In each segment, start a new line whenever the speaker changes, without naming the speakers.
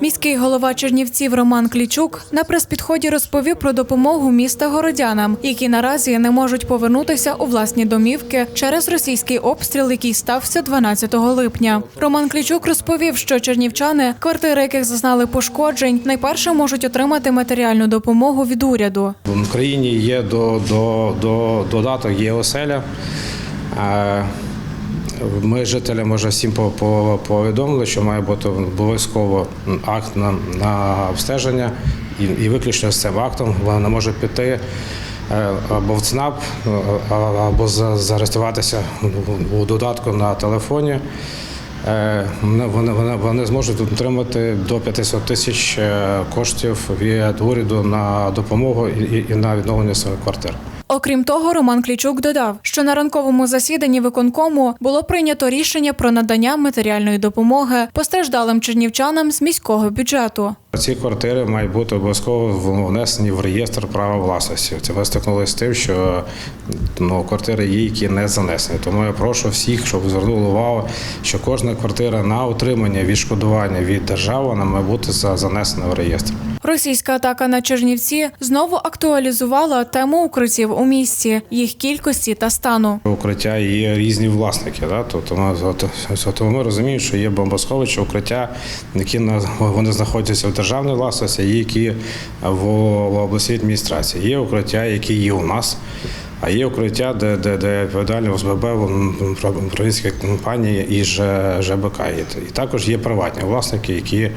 Міський голова Чернівців Роман Клічук на прес-підході розповів про допомогу міста городянам, які наразі не можуть повернутися у власні домівки через російський обстріл, який стався 12 липня. Роман Клічук розповів, що чернівчани, квартири яких зазнали пошкоджень, найперше можуть отримати матеріальну допомогу від уряду.
В Україні є до, до, до, додаток є оселя. Ми жителям вже всім по- по- повідомили, що має бути обов'язково акт на, на обстеження, і, і виключно з цим актом вона може піти е, або в ЦНАП, е, або за- зареєструватися у додатку на телефоні. Е, Вони, вони, вони, зможуть отримати до 500 тисяч коштів від уряду на допомогу і- і на відновлення своїх квартир.
Окрім того, Роман Клічук додав, що на ранковому засіданні виконкому було прийнято рішення про надання матеріальної допомоги постраждалим чернівчанам з міського бюджету.
Ці квартири мають бути обов'язково внесені в реєстр права власності. Це ми стикнулися з тим, що ну, квартири є, які не занесені. Тому я прошу всіх, щоб звернули увагу, що кожна квартира на отримання відшкодування від держави вона має бути за- занесена в реєстр.
Російська атака на Чернівці знову актуалізувала тему укриттів у місті, їх кількості та стану.
Укриття є різні власники. Да? Тобто ми, тому ми розуміємо, що є бомбосховища, укриття, які вони знаходяться в державній власності, є які в, обласній адміністрації. Є укриття, які є у нас. А є укриття, де, де, де відповідальні ОСББ, м, компанії і ЖБК. І, також є приватні власники, які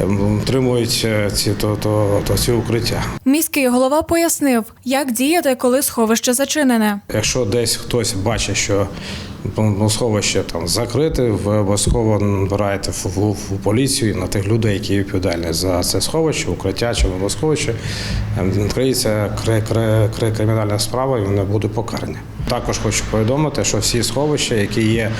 ем, утримують е, ці, то, то, то, ці укриття.
Міський голова пояснив, як діяти, коли сховище зачинене.
Якщо десь хтось бачить, що сховище там закрите, ви обов'язково набираєте в, поліцію на тих людей, які відповідальні за це сховище, укриття чи сховище. ем, відкриється кри, кри, кри, кримінальна справа і вони будуть покарані. Також хочу повідомити, що всі сховища, які є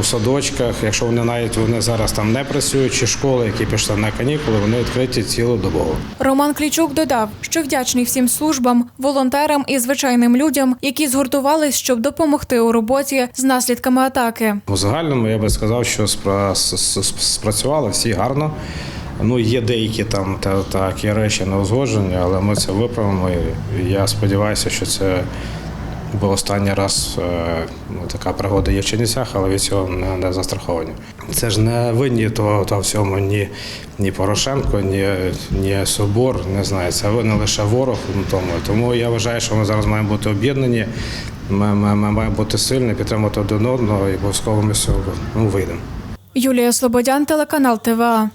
у садочках, якщо вони навіть вони зараз там не працюють, чи школи, які пішли на канікули, вони відкриті цілодобово.
Роман Клічук додав, що вдячний всім службам, волонтерам і звичайним людям, які згуртувались, щоб допомогти у роботі з наслідками атаки.
У загальному я би сказав, що спрацювали всі гарно. Ну, є деякі там та, такі речі не узгоджені, але ми це виправимо. І я сподіваюся, що це був останній раз е, ну, така пригода є в Чернівцях, але від цього не, не застраховані. Це ж не винні того, того всьому ні, ні Порошенко, ні, ні Собор, не знаю. Це винен лише ворог тому. Тому я вважаю, що ми зараз маємо бути об'єднані. Ми, ми, ми маємо бути сильні, підтримувати один одного і обов'язково ми ну, вийдемо.
Юлія Слободян, телеканал ТВА.